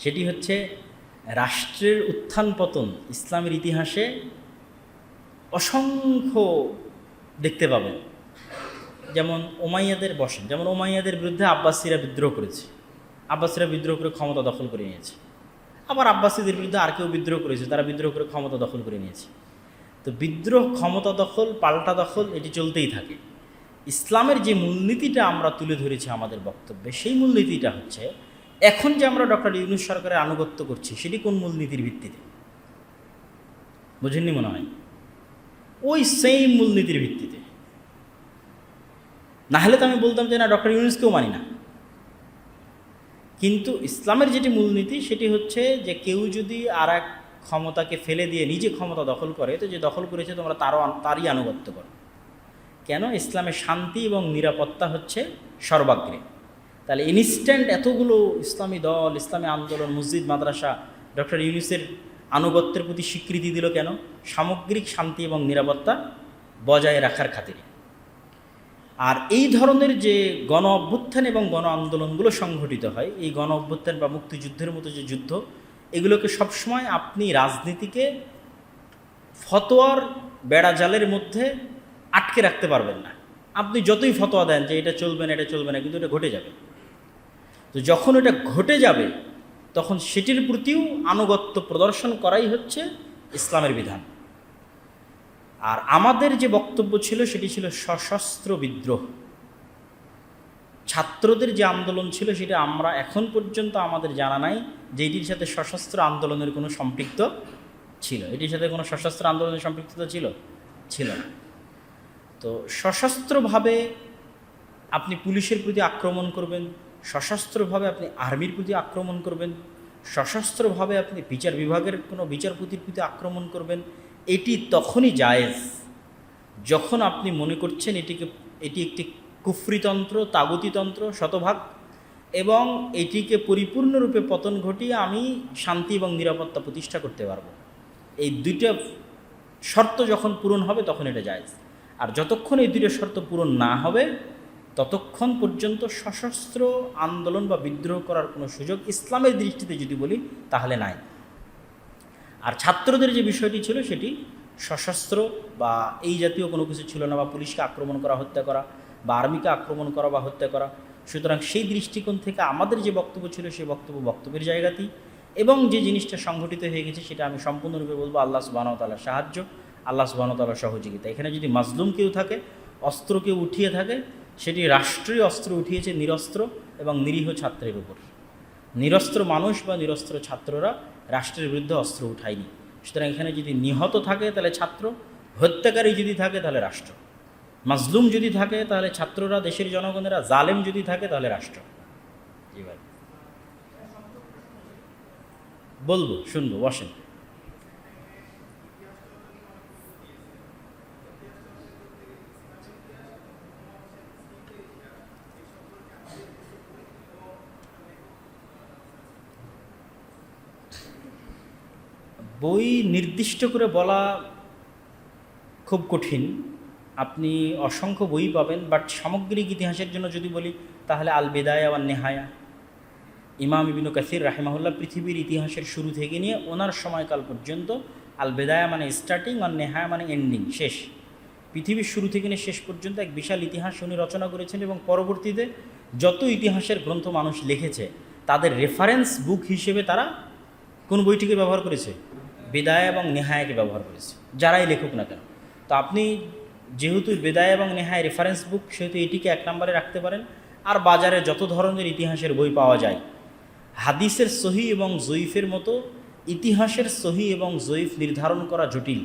সেটি হচ্ছে রাষ্ট্রের উত্থান পতন ইসলামের ইতিহাসে অসংখ্য দেখতে পাবেন। যেমন ওমাইয়াদের বসেন, যেমন ওমাইয়াদের বিরুদ্ধে আব্বাসিরা বিদ্রোহ করেছে। আব্বাসিরা বিদ্রোহ করে ক্ষমতা দখল করে নিয়েছে। আবার আব্বাসীদের বিরুদ্ধে আর কেউ বিদ্রোহ করেছে, তারা বিদ্রোহ করে ক্ষমতা দখল করে নিয়েছে। তো বিদ্রোহ, ক্ষমতা দখল, পাল্টা দখল, এটি চলতেই থাকে। ইসলামের যে মূলনীতিটা আমরা তুলে ধরেছি আমাদের বক্তব্যে, সেই মূলনীতিটা হচ্ছে এখন যে আমরা ডক্টর ইউনুস সরকারের আনুগত্য করছি, সেটি কোন মূলনীতির ভিত্তিতে? বুঝেননি মনে হয়? ওই সেম মূলনীতির ভিত্তিতে। না হলে তো আমি বলতাম যে না, ডক্টর ইউনুসকেও মানি না। কিন্তু ইসলামের যেটি মূলনীতি, সেটি হচ্ছে যে কেউ যদি আর এক ক্ষমতাকে ফেলে দিয়ে নিজে ক্ষমতা দখল করে, তো যে দখল করেছে তোমরা তারও তারই আনুগত্য করো। কেন? ইসলামের শান্তি এবং নিরাপত্তা হচ্ছে সর্বাগ্রে। তাহলে ইনস্ট্যান্ট এতগুলো ইসলামী দল, ইসলামী আন্দোলন, মসজিদ, মাদ্রাসা, ডক্টর ইউনিসের আনুগত্যের প্রতি স্বীকৃতি দিল কেন? সামগ্রিক শান্তি এবং নিরাপত্তা বজায় রাখার খাতিরে। আর এই ধরনের যে গণ অভ্যুত্থান এবং গণ আন্দোলনগুলো সংঘটিত হয়, এই গণ অভ্যুত্থান বা মুক্তিযুদ্ধের মতো যে যুদ্ধ, এগুলোকে সবসময় আপনি রাজনীতিকে ফতোয়ার বেড়াজালের মধ্যে আটকে রাখতে পারবেন না। আপনি যতই ফতোয়া দেন যে এটা চলবে না, এটা চলবে না, কিন্তু এটা ঘটে যাবে। তো যখন এটা ঘটে যাবে, তখন সেটির প্রতিও আনুগত্য প্রদর্শন করাই হচ্ছে ইসলামের বিধান। আর আমাদের যে বক্তব্য ছিল, সেটি ছিল সশস্ত্র বিদ্রোহ। ছাত্রদের যে আন্দোলন ছিল, সেটা আমরা এখন পর্যন্ত আমাদের জানা নাই যে এটির সাথে সশস্ত্র আন্দোলনের কোনো সম্পৃক্ত ছিল। এটির সাথে কোনো সশস্ত্র আন্দোলনের সম্পৃক্ততা ছিল? ছিল না। তো সশস্ত্রভাবে আপনি পুলিশের প্রতি আক্রমণ করবেন সশস্ত্রভাবে আপনি আর্মির প্রতি আক্রমণ করবেন, সশস্ত্রভাবে আপনি বিচার বিভাগের কোনো বিচারপতির প্রতি আক্রমণ করবেন, এটি তখনই জায়েজ যখন আপনি মনে করছেন এটিকে, এটি একটি কুফরিতন্ত্র, তাগতিতন্ত্র, শতভাগ এবং এটিকে পরিপূর্ণরূপে পতন ঘটিয়ে আমি শান্তি এবং নিরাপত্তা প্রতিষ্ঠা করতে পারব। এই দুইটা শর্ত যখন পূরণ হবে তখন এটা জায়েজ। আর যতক্ষণ এই দুইটা শর্ত পূরণ না হবে ততক্ষণ পর্যন্ত সশস্ত্র আন্দোলন বা বিদ্রোহ করার কোনো সুযোগ ইসলামের দৃষ্টিতে যদি বলি, তাহলে নাই। আর ছাত্রদের যে বিষয়টি ছিল, সেটি সশস্ত্র বা এই জাতীয় কোনো কিছু ছিল না বা পুলিশকে আক্রমণ করা, হত্যা করা বা আর্মিকে আক্রমণ করা বা হত্যা করা। সুতরাং সেই দৃষ্টিকোণ থেকে আমাদের যে বক্তব্য ছিল, সেই বক্তব্য বক্তব্যের জায়গাতেই। এবং যে জিনিসটা সংঘটিত হয়ে গেছে, সেটা আমি সম্পূর্ণরূপে বলব আল্লাহ সুবাহতালার সাহায্য, আল্লাহ সুবাহতালার সহযোগিতা। এখানে যদি মাজলুম কেউ থাকে, অস্ত্র কেউ উঠিয়ে থাকে সেটি রাষ্ট্রীয় অস্ত্র উঠিয়েছে নিরস্ত্র এবং নিরীহ ছাত্রের উপর। নিরস্ত্র মানুষ বা নিরস্ত্র ছাত্ররা রাষ্ট্রের বিরুদ্ধে অস্ত্র উঠায়নি। সুতরাং এখানে যদি নিহত থাকে তাহলে ছাত্র, হত্যাকারী যদি থাকে তাহলে রাষ্ট্র। মাজলুম যদি থাকে তাহলে ছাত্ররা, দেশের জনগণেরা, জালেম যদি থাকে তাহলে রাষ্ট্র। বলব, শুনব, বসেন। বই নির্দিষ্ট করে বলা খুব কঠিন। আপনি অসংখ্য বই পাবেন বাট সামগ্রিক ইতিহাসের জন্য যদি বলি, তাহলে আল বেদায়া বা নেহায়া। ইমাম ইবিনু কাসির রাহেমাহুল্লাহ পৃথিবীর ইতিহাসের শুরু থেকে নিয়ে ওনার সময়কাল পর্যন্ত আল বেদায়া মানে স্টার্টিং আর নেহায়া মানে এন্ডিং শেষ। পৃথিবীর শুরু থেকে নিয়ে শেষ পর্যন্ত এক বিশাল ইতিহাস উনি রচনা করেছেন এবং পরবর্তীতে যত ইতিহাসের গ্রন্থ মানুষ লিখেছে, তাদের রেফারেন্স বুক হিসেবে তারা কোন বইটিকে ব্যবহার করেছে? বেদায় এবং নেহায়াকে ব্যবহার করেছে, যারাই লেখুক না কেন। তো আপনি যেহেতু বেদায় এবং নেহায় রেফারেন্স বুক সেহেতু এটিকে এক নম্বরে রাখতে পারেন। আর বাজারে যত ধরনের ইতিহাসের বই পাওয়া যায়, হাদিসের সহি এবং জয়ীফের মতো, ইতিহাসের সহি এবং জয়ীফ নির্ধারণ করা জটিল।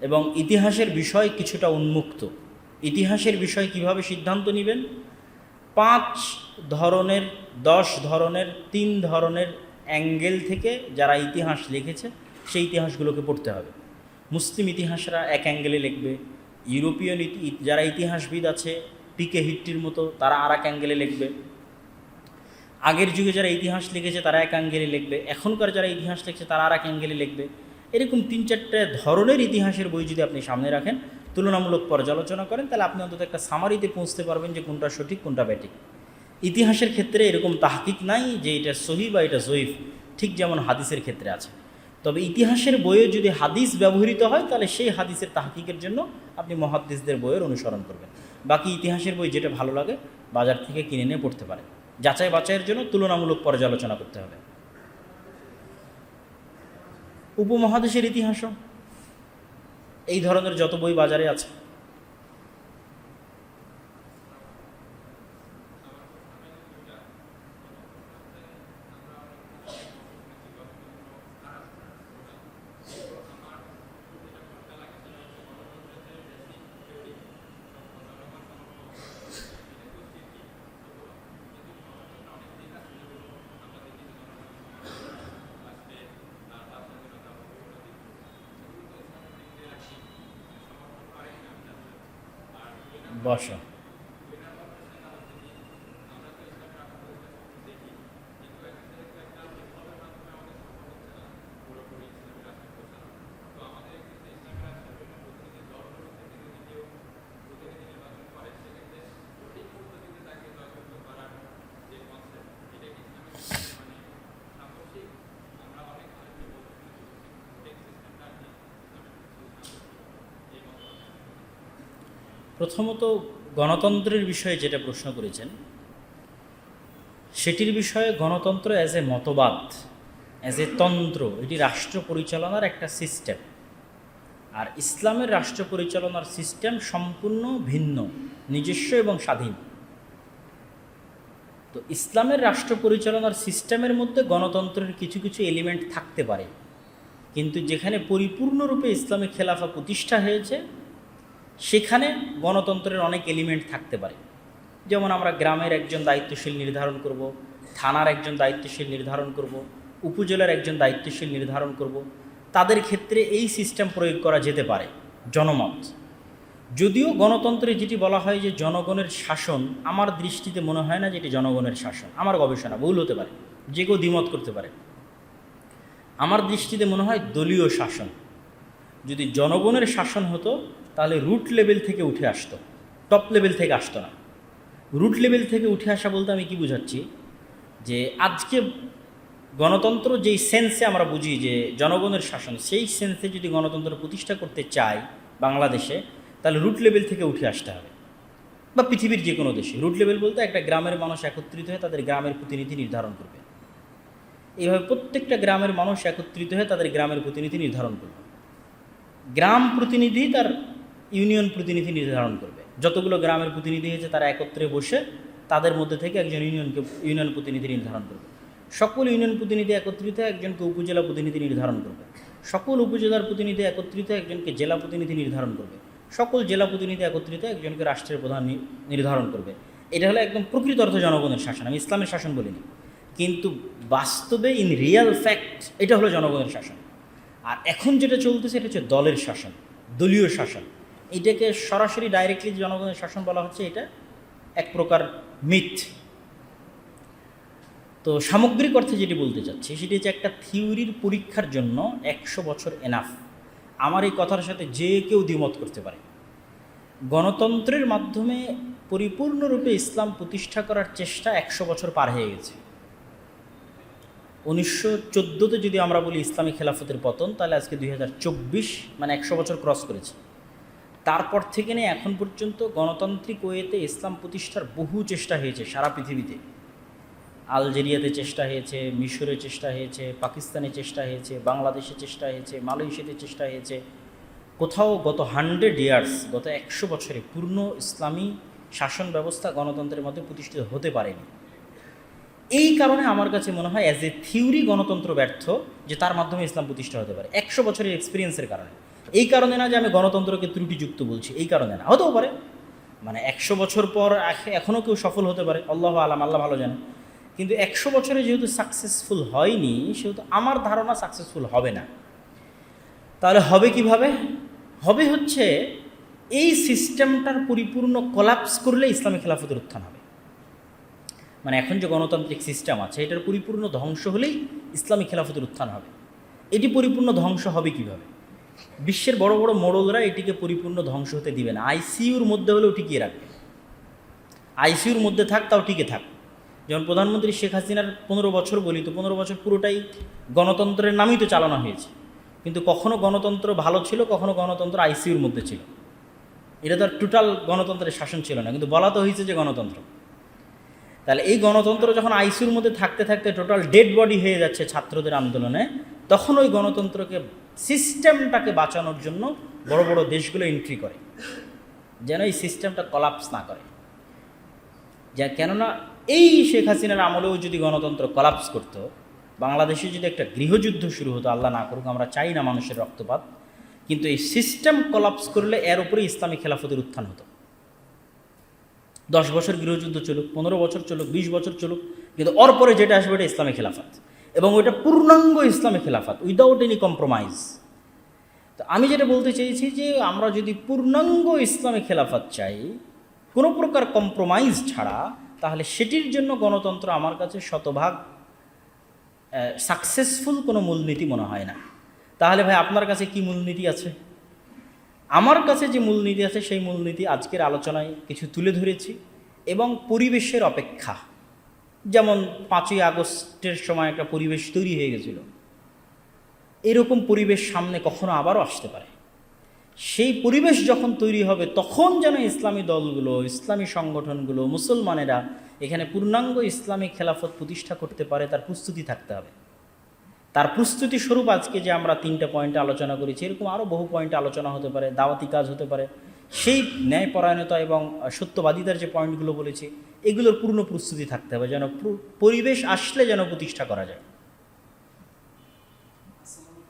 এবং ইতিহাসের বিষয় কিছুটা উন্মুক্ত। ইতিহাসের বিষয় কীভাবে সিদ্ধান্ত নেবেন? পাঁচ ধরনের, দশ ধরনের, তিন ধরনের অ্যাঙ্গেল থেকে যারা ইতিহাস লিখেছে সেই ইতিহাসগুলোকে পড়তে হবে। মুসলিম ইতিহাসরা এক অ্যাঙ্গেলে লিখবে ইউরোপিয়ান যারা ইতিহাসবিদ আছে, পিকে হিট্টির মতো, তারা আর এক অ্যাঙ্গেলে লিখবে। আগের যুগে যারা ইতিহাস লিখেছে, তারা এক অ্যাঙ্গেলে লিখবে। এখনকার যারা ইতিহাস লিখছে, তারা আর এক অ্যাঙ্গেলে লিখবে। এরকম তিন চারটে ধরনের ইতিহাসের বই যদি আপনি সামনে রাখেন, তুলনামূলক পর্যালোচনা করেন, তাহলে আপনি অন্তত একটা সামারিতে পৌঁছতে পারবেন যে কোনটা সঠিক, কোনটা ব্যাটিক। ইতিহাসের ক্ষেত্রে এরকম তাহকিক নাই যে এটা সহি বা এটা জয়ীফ, ঠিক যেমন হাদিসের ক্ষেত্রে আছে। তবে ইতিহাসের বইয়ে যদি হাদিস ব্যবহৃত হয়, তাহলে সেই হাদিসের তাহকিকের জন্য আপনি মহাদিসদের বইয়ের অনুসরণ করবেন। বাকি ইতিহাসের বই যেটা ভালো লাগে, বাজার থেকে কিনে নিয়ে পড়তে পারে যাচাই বাছাইয়ের জন্য তুলনামূলক পর্যালোচনা করতে হবে। উপমহাদেশের ইতিহাসও। এই ধরনের যত বই বাজারে আছে বসো প্রথমত গণতন্ত্রের বিষয়ে যেটা প্রশ্ন করেছেন, সেটির বিষয়ে গণতন্ত্র অ্যাজ এ মতবাদ অ্যাজ এ তন্ত্র, এটি রাষ্ট্র পরিচালনার একটা সিস্টেম আর ইসলামের রাষ্ট্র পরিচালনার সিস্টেম সম্পূর্ণ ভিন্ন, নিজস্ব এবং স্বাধীন। তো ইসলামের রাষ্ট্র পরিচালনার সিস্টেমের মধ্যে গণতন্ত্রের কিছু কিছু এলিমেন্ট থাকতে পারে। কিন্তু যেখানে পরিপূর্ণরূপে ইসলামী খেলাফা প্রতিষ্ঠা হয়েছে সেখানে গণতন্ত্রের অনেক এলিমেন্ট থাকতে পারে। যেমন আমরা গ্রামের একজন দায়িত্বশীল নির্ধারণ করব, থানার একজন দায়িত্বশীল নির্ধারণ করব, উপজেলার একজন দায়িত্বশীল নির্ধারণ করব। তাদের ক্ষেত্রে এই সিস্টেম প্রয়োগ করা যেতে পারে, জনমত। যদিও গণতন্ত্রে যেটি বলা হয় যে জনগণের শাসন, আমার দৃষ্টিতে মনে হয় না যে এটি জনগণের শাসন। আমার গবেষণা ভুল হতে পারে, যে কেউ দ্বিমত করতে পারে। আমার দৃষ্টিতে মনে হয় দলীয় শাসন। যদি জনগণের শাসন হতো তাহলে রুট লেভেল থেকে উঠে আসতো। টপ লেভেল থেকে আসতো না। রুট লেভেল থেকে উঠে আসা বলতে আমি কি বুঝাচ্ছি? যে আজকে গণতন্ত্র যেই সেন্সে আমরা বুঝি যে জনগণের শাসন, সেই সেন্সে যদি গণতন্ত্র প্রতিষ্ঠা করতে চাই বাংলাদেশে, তাহলে রুট লেভেল থেকে উঠে আসতে হবে। বা পৃথিবীর যে কোনো দেশে। রুট লেভেল বলতে একটা গ্রামের মানুষ একত্রিত হয়ে তাদের গ্রামের প্রতিনিধি নির্ধারণ করবে। এইভাবে প্রত্যেকটা গ্রামের মানুষ একত্রিত হয়ে তাদের গ্রামের প্রতিনিধি নির্ধারণ করবে। গ্রাম প্রতিনিধি তার ইউনিয়ন প্রতিনিধি নির্ধারণ করবে। যতগুলো গ্রামের প্রতিনিধি হয়েছে তারা একত্রে বসে তাদের মধ্যে থেকে একজন ইউনিয়নকে, ইউনিয়ন প্রতিনিধি নির্ধারণ করবে। সকল ইউনিয়ন প্রতিনিধি একত্রিত একজনকে উপজেলা প্রতিনিধি নির্ধারণ করবে। সকল উপজেলার প্রতিনিধি একত্রিত একজনকে জেলা প্রতিনিধি নির্ধারণ করবে। সকল জেলা প্রতিনিধি একত্রিত একজনকে রাষ্ট্রের প্রধান নির্ধারণ করবে। এটা হলো একদম প্রকৃত অর্থ জনগণের শাসন। আমি ইসলামের শাসন বলিনি। কিন্তু বাস্তবে ইন রিয়াল ফ্যাক্ট এটা হলো জনগণের শাসন। আর এখন যেটা চলতেছে এটা হচ্ছে দলের শাসন, দলীয় শাসন। এটাকে সরাসরি ডাইরেক্টলি জনগণের শাসন বলা হচ্ছে, এটা এক প্রকার মিথ তো সামগ্রিক অর্থে যেটি বলতে চাচ্ছি, সেটি হচ্ছে একটা থিওরির পরীক্ষার জন্য একশো বছর এনাফ আমার এই কথার সাথে যে কেউ দ্বিমত করতে পারে। গণতন্ত্রের মাধ্যমে পরিপূর্ণরূপে ইসলাম প্রতিষ্ঠা করার চেষ্টা একশো বছর পার হয়ে গেছে। উনিশশো চোদ্দোতে যদি আমরা বলি ইসলামী খেলাফতের পতন, তাহলে আজকে দুই হাজার চব্বিশ মানে একশো বছর ক্রস করেছে। তারপর থেকে নিয়ে এখন পর্যন্ত গণতান্ত্রিক ওয়েতে ইসলাম প্রতিষ্ঠার বহু চেষ্টা হয়েছে সারা পৃথিবীতে। আলজেরিয়াতে চেষ্টা হয়েছে, মিশরে চেষ্টা হয়েছে, পাকিস্তানে চেষ্টা হয়েছে, বাংলাদেশে চেষ্টা হয়েছে, মালয়েশিয়াতে চেষ্টা হয়েছে। কোথাও গত হান্ড্রেড ইয়ার্স, গত একশো বছরে পূর্ণ ইসলামী শাসন ব্যবস্থা গণতন্ত্রের মধ্যে প্রতিষ্ঠিত হতে পারেনি। এই কারণে আমার কাছে মনে হয় অ্যাজ এ থিওরি গণতন্ত্র ব্যর্থ, যে তার মাধ্যমে ইসলাম প্রতিষ্ঠা হতে পারে। একশো বছরের এক্সপিরিয়েন্সের কারণে। এই কারণে না যে আমি গণতন্ত্রকে ত্রুটিযুক্ত বলছি, এই কারণে না, হতেও পারে। মানে একশো বছর পর এখ- এখনও কেউ সফল হতে পারে, আল্লাহ আলাম, আল্লাহ ভালো জানে কিন্তু একশো বছরে যেহেতু সাকসেসফুল হয়নি, সেহেতু আমার ধারণা সাকসেসফুল হবে না। তাহলে হবে কীভাবে? হবে হচ্ছে এই সিস্টেমটার পরিপূর্ণ কলাপস করলে ইসলামী খেলাফতের উত্থান হবে। মানে এখন যে গণতান্ত্রিক সিস্টেম আছে, এটার পরিপূর্ণ ধ্বংস হলেই ইসলামী খেলাফতের উত্থান হবে। এটি পরিপূর্ণ ধ্বংস হবে কীভাবে? বিশ্বের বড় বড় মোড়লরা এটিকে পরিপূর্ণ ধ্বংস হতে দিবে না। আইসিইউর মধ্যে হলেও টিকিয়ে রাখবে। আইসিইউর মধ্যে থাক, তাও টিকে থাক। যেমন প্রধানমন্ত্রী শেখ হাসিনার পনেরো বছর বলি, তো পনেরো বছর পুরোটাই গণতন্ত্রের নামই তো চালানো হয়েছে। কিন্তু কখনো গণতন্ত্র ভালো ছিল, কখনো গণতন্ত্র আইসিইউর মধ্যে ছিল। এটা তো আর টোটাল গণতন্ত্রের শাসন ছিল না, কিন্তু বলা তো হয়েছে যে গণতন্ত্র। তাহলে এই গণতন্ত্র যখন আইসিউর মধ্যে থাকতে থাকতে টোটাল ডেড বডি হয়ে যাচ্ছে ছাত্রদের আন্দোলনে তখন ওই গণতন্ত্রকে সিস্টেমটাকে বাঁচানোর জন্য বড় বড় দেশগুলো এন্ট্রি করে, যেন এই সিস্টেমটা কলাপস না করে। যা কেননা এই শেখ হাসিনার আমলেও যদি গণতন্ত্র কলাপস করতো, বাংলাদেশে যদি একটা গৃহযুদ্ধ শুরু হতো, আল্লাহ না করুক, আমরা চাই না মানুষের রক্তপাত, কিন্তু এই সিস্টেম কলাপস করলে এর উপরে ইসলামী খেলাফতের উত্থান হতো। দশ বছর গৃহযুদ্ধ চলুক, পনেরো বছর চলুক, বিশ বছর চলুক, কিন্তু ওর পরে যেটা আসবে এটা ইসলামী খেলাফত। এবং ওইটা পূর্ণাঙ্গ ইসলামী খেলাফত উইদাউট এনি কম্প্রোমাইজ তো আমি যেটা বলতে চেয়েছি যে আমরা যদি পূর্ণাঙ্গ ইসলামী খেলাফত চাই, কোনো প্রকার কম্প্রোমাইজ ছাড়া, তাহলে সেটির জন্য গণতন্ত্র আমার কাছে শতভাগ সাকসেসফুল কোনো মূলনীতি মনে হয় না। তাহলে ভাই আপনার কাছে কি মূলনীতি আছে? আমার কাছে যে মূলনীতি আছে, সেই মূলনীতি আজকের আলোচনায় কিছু তুলে ধরেছি এবং পরিবেশের অপেক্ষা। যেমন পাঁচই আগস্টের সময় একটা পরিবেশ তৈরি হয়ে গেছিল। এরকম পরিবেশ সামনে কখনো আবারও আসতে পারে। সেই পরিবেশ যখন তৈরি হবে, তখন যেন ইসলামী দলগুলো, ইসলামী সংগঠনগুলো, মুসলমানেরা এখানে পূর্ণাঙ্গ ইসলামী খেলাফত প্রতিষ্ঠা করতে পারে, তার প্রস্তুতি থাকতে হবে। তার প্রস্তুতি স্বরূপ আজকে যে আমরা তিনটা পয়েন্টে আলোচনা করেছি, এরকম আরও বহু পয়েন্টে আলোচনা হতে পারে, দাওয়াতি কাজ হতে পারে। সেই ন্যায়পরায়ণতা এবং সত্যবাদিতার যে পয়েন্টগুলো বলেছে, এগুলোর পূর্ণ প্রস্তুতি থাকতে হবে যেন পরিবেশ আসলে যেন প্রতিষ্ঠা করা যায়।